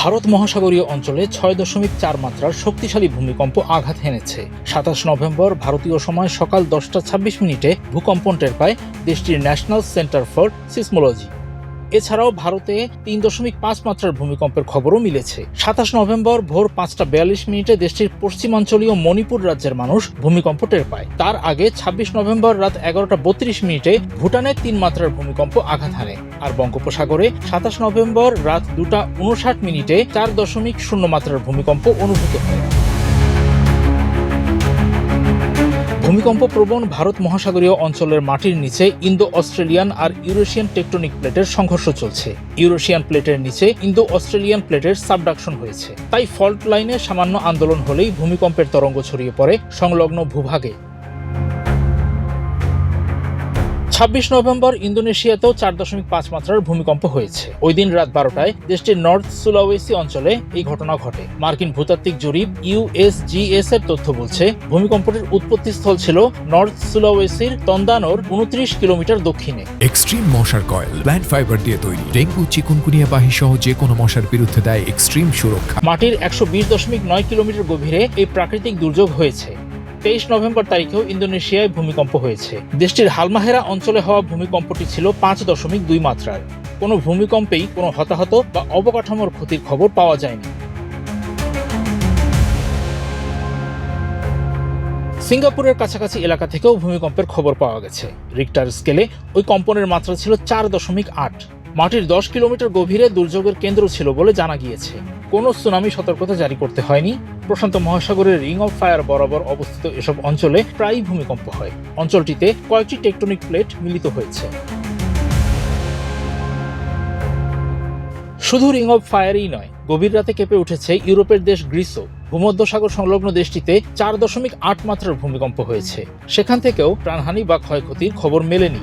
ভারত মহাসাগরীয় অঞ্চলে ছয় দশমিক চার মাত্রার শক্তিশালী ভূমিকম্প আঘাত হেনেছে। সাতাশ নভেম্বর ভারতীয় সময় সকাল দশটা ছাব্বিশ মিনিটে ভূকম্পন টের পায় দেশটির ন্যাশনাল সেন্টার ফর সিসমোলজি। এছাড়াও ভারতে তিন দশমিক পাঁচ মাত্রার ভূমিকম্পের খবরও মিলেছে। সাতাশ নভেম্বর ভোর পাঁচটা বিয়াল্লিশ মিনিটে দেশটির পশ্চিমাঞ্চলীয় মণিপুর রাজ্যের মানুষ ভূমিকম্প টের পায়। তার আগে ছাব্বিশ নভেম্বর রাত এগারোটা বত্রিশ মিনিটে ভুটানে তিন মাত্রার ভূমিকম্প আঘাত হানে। আর বঙ্গোপসাগরে সাতাশ নভেম্বর রাত দুটা উনষাট মিনিটে চার দশমিক শূন্য মাত্রার ভূমিকম্প অনুভূত হয়। ভূমিকম্প প্রবণ ভারত মহাসাগরীয় অঞ্চলের মাটির নিচে ইন্দো অস্ট্রেলিয়ান আর ইউরেশিয়ান টেকটনিক প্লেটের সংঘর্ষ চলছে। ইউরেশিয়ান প্লেটের নিচে ইন্দো অস্ট্রেলিয়ান প্লেটের সাবডাকশন হয়েছে। তাই ফল্ট লাইনে সামান্য আন্দোলন হলেই ভূমিকম্পের তরঙ্গ ছড়িয়ে পড়ে সংলগ্ন ভূভাগে। ছাব্বিশ নভেম্বর ইন্দোনেশিয়াতেও চার দশমিক পাঁচ মাত্রার ভূমিকম্প হয়েছে। ওই দিন রাত বারোটায় দেশটির নর্থ সুলাওয়েসি অঞ্চলে এই ঘটনা ঘটে। মার্কিন ভূতাত্ত্বিক জরিপ ইউএসজিএস এর তথ্য বলছে ভূমিকম্পটির উৎপত্তিস্থল ছিল নর্থ সুলাওয়েসির তন্দানোর উনত্রিশ কিলোমিটার দক্ষিণে। এক্সট্রিম মশার কয়েল প্ল্যান্ট ফাইবার দিয়ে তৈরি। ডেঙ্গু চিকুনকুনিয়া বাহি সহ যে কোনো মশার বিরুদ্ধে দেয় এক্সট্রিম সুরক্ষা। মাটির একশো বিশ দশমিক নয় কিলোমিটার গভীরে এই প্রাকৃতিক দুর্যোগ হয়েছে। তেইশ নভেম্বর তারিখেও ইন্দোনেশিয়ায় ভূমিকম্প হয়েছে। দেশটির হালমাহেরা অঞ্চলে হওয়া ভূমিকম্পটি ছিল পাঁচ দশমিক দুই মাত্রার। কোনো ভূমিকম্পেই কোনো হতাহত বা অবকাঠামোর ক্ষতির খবর পাওয়া যায়নি। সিঙ্গাপুরের কাছাকাছি এলাকা থেকেও ভূমিকম্পের খবর পাওয়া গেছে। রিক্টার স্কেলে ওই কম্পনের মাত্রা ছিল চার দশমিক আট। মাটির দশ কিলোমিটার গভীরে দুর্যোগের কেন্দ্র ছিল বলে জানা গিয়েছে। কোনো সুনামি সতর্কতা জারি করতে হয়নি। প্রশান্ত মহাসাগরের রিং অফ ফায়ার বরাবর অবস্থিত এসব অঞ্চলে প্রায়ই ভূমিকম্প হয়। অঞ্চলটিতে কয়েকটি টেকটনিক প্লেট মিলিত হয়েছে। শুধু রিং অফ ফায়ারই নয়, গভীর রাতে কেঁপে উঠেছে ইউরোপের দেশ গ্রিসও। ভূমধ্যসাগর সংলগ্ন দেশটিতে চার দশমিক আট মাত্রার ভূমিকম্প হয়েছে। সেখান থেকেও প্রাণহানি বা ক্ষয়ক্ষতির খবর মেলেনি।